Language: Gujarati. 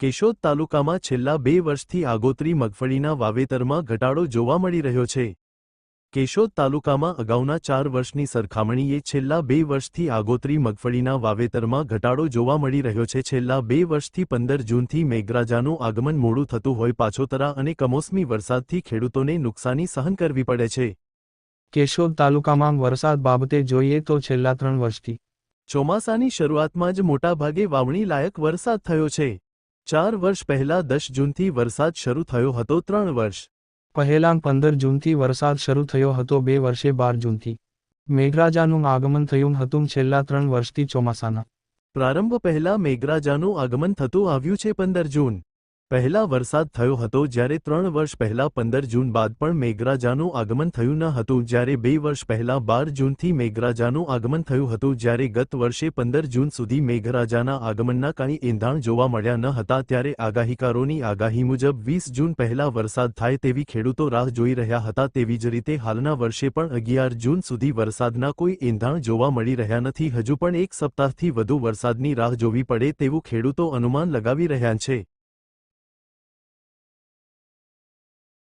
કેશોદ તાલુકામાં છેલ્લા બે વર્ષથી આગોતરી મગફળીના વાવેતરમાં ઘટાડો જોવા મળી રહ્યો છે. કેશોદ તાલુકામાં અગાઉના ચાર વર્ષની સરખામણીએ છેલ્લા બે વર્ષથી આગોતરી મગફળીના વાવેતરમાં ઘટાડો જોવા મળી રહ્યો છે. છેલ્લા બે વર્ષથી પંદર જૂનથી મેઘરાજાનું આગમન મોડું થતું હોય પાછોતરા અને કમોસમી વરસાદથી ખેડૂતોને નુકસાની સહન કરવી પડે છે. કેશોદ તાલુકામાં વરસાદ બાબતે જોઈએ તો છેલ્લા ત્રણ વર્ષથી ચોમાસાની શરૂઆતમાં જ મોટાભાગે વાવણી લાયક વરસાદ થયો છે. ચાર વર્ષ પહેલા દસ જૂનથી વરસાદ શરૂ થયો હતો, ત્રણ વર્ષ પહેલાં પંદર જૂનથી વરસાદ શરૂ થયો હતો, બે વર્ષે બાર જૂનથી. મેઘરાજાનું આગમન થયું હતું છેલ્લા ત્રણ વર્ષથી ચોમાસાના. પ્રારંભ પહેલા મેઘરાજાનું આગમન થતું આવ્યું છે, પંદર જૂન પહેલા વરસાદ થયો હતો જ્યારે ત્રણ વર્ષ પહેલા પંદર જૂન બાદ પણ મેઘરાજાનું આગમન થયું ન હતું. જ્યારે બે વર્ષ પહેલા બાર જૂનથી મેઘરાજાનું આગમન થયું હતું જ્યારે ગત વર્ષે પંદર જૂન સુધી મેઘરાજાના આગમનના કાંઈ એંધાણ જોવા મળ્યા ન હતા ત્યારે આગાહીકારોની આગાહી મુજબ વીસ જૂન પહેલા વરસાદ થાય તેવી ખેડૂતો રાહ જોઈ રહ્યા હતા. તેવી જ રીતે હાલના વર્ષે પણ અગિયાર જૂન સુધી વરસાદના કોઈ એંધાણ જોવા મળી રહ્યા નથી. હજુ પણ એક સપ્તાહથી વધુ વરસાદની રાહ જોવી પડે તેવું ખેડૂતો અનુમાન લગાવી રહ્યા છે.